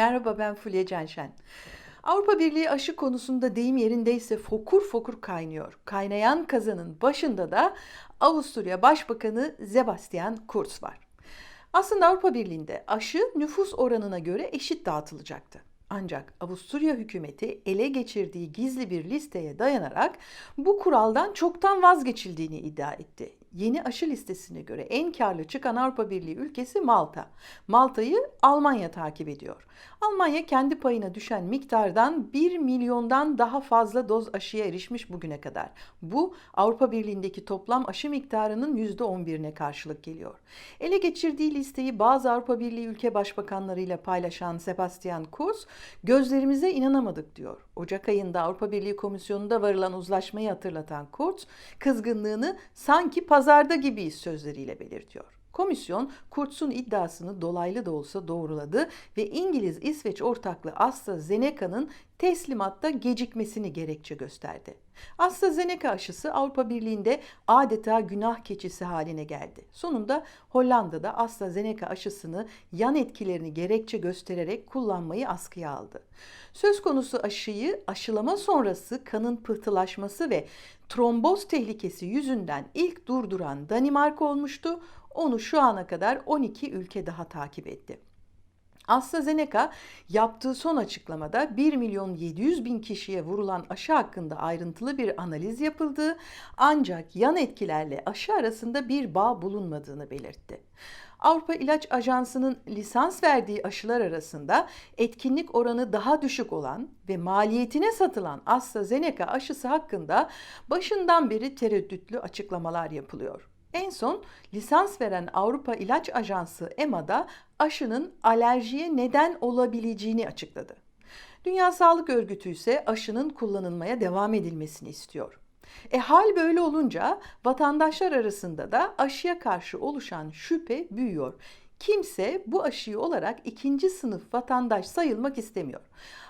Merhaba ben Fulya Cenşen. Avrupa Birliği aşı konusunda deyim yerindeyse fokur fokur kaynıyor. Kaynayan kazanın başında da Avusturya Başbakanı Sebastian Kurz var. Aslında Avrupa Birliği'nde aşı nüfus oranına göre eşit dağıtılacaktı. Ancak Avusturya hükümeti ele geçirdiği gizli bir listeye dayanarak bu kuraldan çoktan vazgeçildiğini iddia etti. Yeni aşı listesine göre en karlı çıkan Avrupa Birliği ülkesi Malta. Malta'yı Almanya takip ediyor. Almanya kendi payına düşen miktardan 1 milyondan daha fazla doz aşıya erişmiş bugüne kadar. Bu Avrupa Birliği'ndeki toplam aşı miktarının %11'ine karşılık geliyor. Ele geçirdiği listeyi bazı Avrupa Birliği ülke başbakanlarıyla paylaşan Sebastian Kurz, gözlerimize inanamadık diyor. Ocak ayında Avrupa Birliği Komisyonu'nda varılan uzlaşmayı hatırlatan Kurz, kızgınlığını sanki pazarda gibiyiz sözleriyle belirtiyor. Komisyon Kurtz'un iddiasını dolaylı da olsa doğruladı ve İngiliz-İsveç ortaklığı AstraZeneca'nın teslimatta gecikmesini gerekçe gösterdi. AstraZeneca aşısı Avrupa Birliği'nde adeta günah keçisi haline geldi. Sonunda Hollanda'da AstraZeneca aşısını yan etkilerini gerekçe göstererek kullanmayı askıya aldı. Söz konusu aşıyı aşılama sonrası kanın pıhtılaşması ve tromboz tehlikesi yüzünden ilk durduran Danimarka olmuştu. Onu şu ana kadar 12 ülke daha takip etti. AstraZeneca yaptığı son açıklamada 1 milyon 700 bin kişiye vurulan aşı hakkında ayrıntılı bir analiz yapıldığı ancak yan etkilerle aşı arasında bir bağ bulunmadığını belirtti. Avrupa İlaç Ajansı'nın lisans verdiği aşılar arasında etkinlik oranı daha düşük olan ve maliyetine satılan AstraZeneca aşısı hakkında başından beri tereddütlü açıklamalar yapılıyor. En son lisans veren Avrupa İlaç Ajansı EMA'da aşının alerjiye neden olabileceğini açıkladı. Dünya Sağlık Örgütü ise aşının kullanılmaya devam edilmesini istiyor. E hal böyle olunca vatandaşlar arasında da aşıya karşı oluşan şüphe büyüyor. Kimse bu aşıyı olarak ikinci sınıf vatandaş sayılmak istemiyor.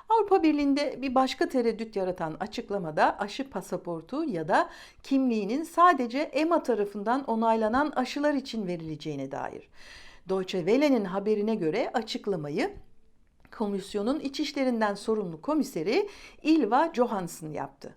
Avrupa Birliği'nde bir başka tereddüt yaratan açıklamada aşı pasaportu ya da kimliğinin sadece EMA tarafından onaylanan aşılar için verileceğine dair. Deutsche Welle'nin haberine göre açıklamayı komisyonun iç işlerinden sorumlu komiseri Ilva Johansson yaptı.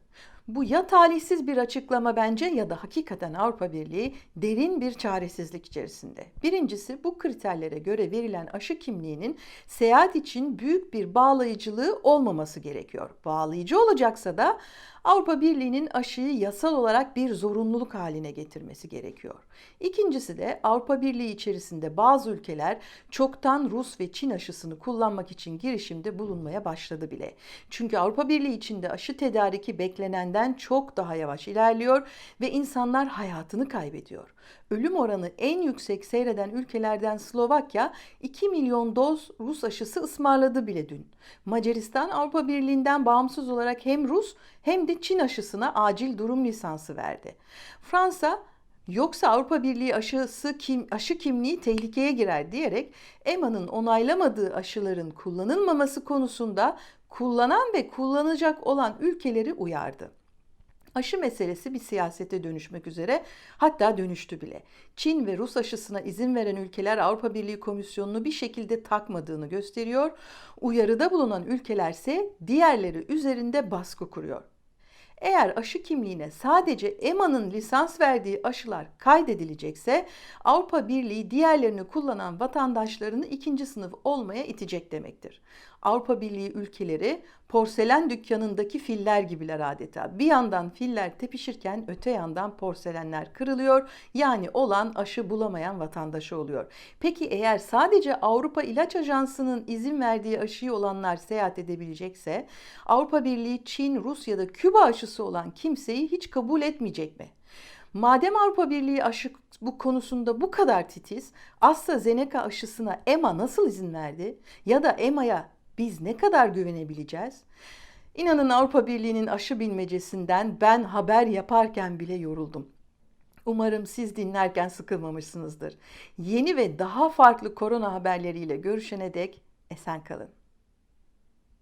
Bu ya talihsiz bir açıklama bence ya da hakikaten Avrupa Birliği derin bir çaresizlik içerisinde. Birincisi bu kriterlere göre verilen aşı kimliğinin seyahat için büyük bir bağlayıcılığı olmaması gerekiyor. Bağlayıcı olacaksa da Avrupa Birliği'nin aşıyı yasal olarak bir zorunluluk haline getirmesi gerekiyor. İkincisi de Avrupa Birliği içerisinde bazı ülkeler çoktan Rus ve Çin aşısını kullanmak için girişimde bulunmaya başladı bile. Çünkü Avrupa Birliği içinde aşı tedariki beklenenden çok daha yavaş ilerliyor ve insanlar hayatını kaybediyor. Ölüm oranı en yüksek seyreden ülkelerden Slovakya 2 milyon doz Rus aşısı ısmarladı bile dün. Macaristan Avrupa Birliği'nden bağımsız olarak hem Rus hem de Çin aşısına acil durum lisansı verdi. Fransa Yoksa Avrupa Birliği aşısı kim, aşı kimliği tehlikeye girer diyerek EMA'nın onaylamadığı aşıların kullanılmaması konusunda kullanan ve kullanacak olan ülkeleri uyardı. Aşı meselesi bir siyasete dönüşmek üzere hatta dönüştü bile. Çin ve Rus aşısına izin veren ülkeler Avrupa Birliği Komisyonu'nu bir şekilde takmadığını gösteriyor. Uyarıda bulunan ülkelerse diğerleri üzerinde baskı kuruyor. Eğer aşı kimliğine sadece EMA'nın lisans verdiği aşılar kaydedilecekse Avrupa Birliği diğerlerini kullanan vatandaşlarını ikinci sınıf olmaya itecek demektir. Avrupa Birliği ülkeleri porselen dükkanındaki filler gibiler adeta. Bir yandan filler tepişirken öte yandan porselenler kırılıyor. Yani olan aşı bulamayan vatandaşı oluyor. Peki eğer sadece Avrupa İlaç Ajansı'nın izin verdiği aşıyı olanlar seyahat edebilecekse Avrupa Birliği, Çin, Rusya da Küba aşısı olan kimseyi hiç kabul etmeyecek mi? Madem Avrupa Birliği aşı bu konusunda bu kadar titiz, AstraZeneca aşısına EMA nasıl izin verdi? Ya da EMA'ya biz ne kadar güvenebileceğiz? İnanın Avrupa Birliği'nin aşı bilmecesinden ben haber yaparken bile yoruldum. Umarım siz dinlerken sıkılmamışsınızdır. Yeni ve daha farklı korona haberleriyle görüşene dek esen kalın.